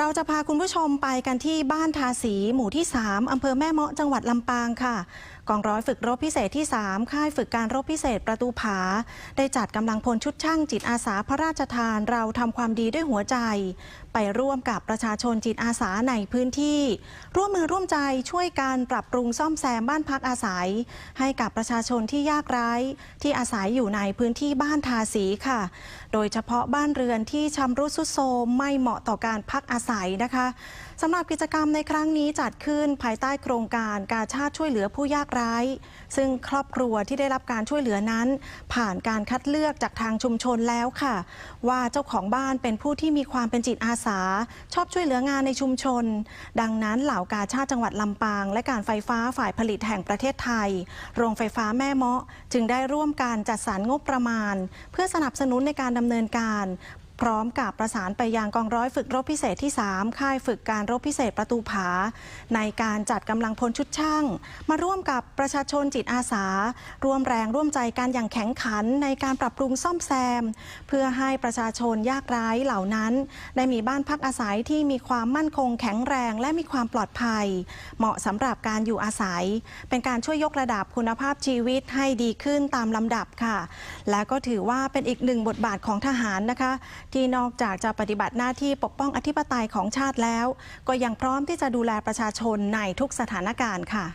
เราจะพาคุณผู้ชมไปกันที่บ้านทาสีหมู่ที่ 3 อำเภอแม่เมาะจังหวัดลำปางค่ะ กองร้อยฝึกรบพิเศษที่ 3 ค่ายฝึกการรบพิเศษประตูผา ได้จัดกำลังพลชุดช่างจิตอาสาพระราชทานเราทำความดีด้วยหัวใจ ไปร่วมกับประชาชนจิตอาสาในพื้นที่ ร่วมมือร่วมใจช่วยการปรับปรุงซ่อมแซมบ้านพักอาศัย ให้กับประชาชนที่ยากไร้ ที่อาศัยอยู่ในพื้นที่บ้านทาสีค่ะ โดยเฉพาะบ้านเรือนที่ชำรุดทรุดโทรมไม่เหมาะต่อการพักอาศัยนะคะสำหรับกิจกรรมในครั้งนี้จัดขึ้นภายใต้โครงการการชาติช่วยเหลือผู้ยากไร้ ซึ่งครอบครัวที่ได้รับการช่วยเหลือนั้น ผ่านการคัดเลือกจากทางชุมชนแล้วค่ะ ว่าเจ้าของบ้านเป็นผู้ที่มีความเป็นจิตอาสา ชอบช่วยเหลืองานในชุมชน ดังนั้นเหล่ากาชาติจังหวัดลำปาง และการไฟฟ้าฝ่ายผลิตแห่งประเทศไทย โรงไฟฟ้าแม่เมาะ จึงได้ร่วมการจัดสรรงบประมาณ เพื่อสนับสนุนในการดำเนินการ พร้อมกับประสานไปยังกองร้อยฝึกรบพิเศษที่ 3 ค่ายฝึกการรบพิเศษประตูผา ในการจัดกำลังพลชุดช่าง มาร่วมกับประชาชนจิตอาสา ร่วมแรงร่วมใจกันอย่างแข็งขันในการปรับปรุงซ่อมแซม เพื่อให้ประชาชนยากไร้เหล่านั้น ได้มีบ้านพักอาศัยที่มีความมั่นคงแข็งแรงและมีความปลอดภัย เหมาะสำหรับการอยู่อาศัย เป็นการช่วยยกระดับคุณภาพชีวิตให้ดีขึ้นตามลำดับค่ะ และก็ถือว่าเป็นอีกหนึ่งบทบาทของทหารนะคะที่นอกจากจะปฏิบัติหน้าที่ปกป้องอธิปไตยของชาติแล้ว ก็ยังพร้อมที่จะดูแลประชาชนในทุกสถานการณ์ค่ะ